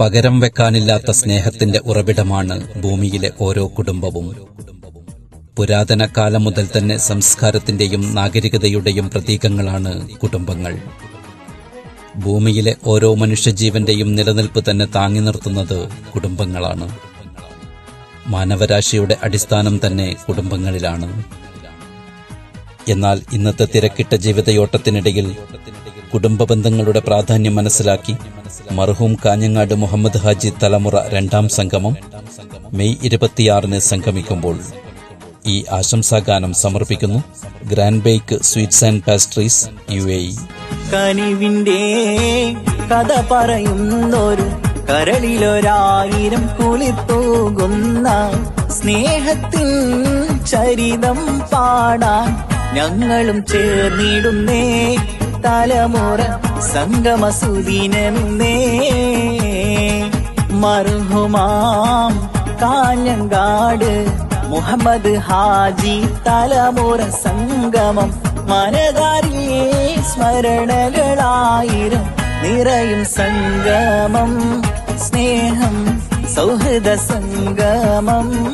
പകരം വെക്കാനില്ലാത്ത സ്നേഹത്തിന്റെ ഉറവിടമാണ് ഭൂമിയിലെ ഓരോ കുടുംബവും. പുരാതന കാലം മുതൽ തന്നെ സംസ്കാരത്തിന്റെയും നാഗരികതയുടെയും പ്രതീകങ്ങളാണ് കുടുംബങ്ങൾ. ഭൂമിയിലെ ഓരോ മനുഷ്യജീവന്റെയും നിലനിൽപ്പ് തന്നെ താങ്ങി നിർത്തുന്നത് കുടുംബങ്ങളാണ്. മാനവരാശിയുടെ അടിസ്ഥാനം തന്നെ കുടുംബങ്ങളിലാണ്. എന്നാൽ ഇന്നത്തെ തിരക്കിട്ട ജീവിതയോട്ടത്തിനിടയിൽ കുടുംബ ബന്ധങ്ങളുടെ പ്രാധാന്യം മനസ്സിലാക്കി മർഹൂം കാഞ്ഞങ്ങാട് മുഹമ്മദ് ഹാജി തലമുറ രണ്ടാം സംഗമം മെയ് ഇരുപത്തിയാറിന് സംഗമിക്കുമ്പോൾ ഈ ആശംസാഗാനം സമർപ്പിക്കുന്നു. Grand bake sweets and pastries U A കനിവിന്റെ കഥ പറയുന്നൊരു കരളിലൊരായിരം കുളിത്തൂകുന്ന സ്നേഹത്തിൻ ചരിതം പാടാൻ ഞങ്ങളും ചേർന്നിടുന്നേ. തലമുറ സംഗമസുദീനേ മർഹുമാം കാഞ്ഞങ്കാട് മുഹമ്മദ് ഹാജി തലമുറ സംഗമം. മനതാരി സ്മരണകളായിരം നിറയും സംഗമം. സ്നേഹം സൗഹൃദ സംഗമം.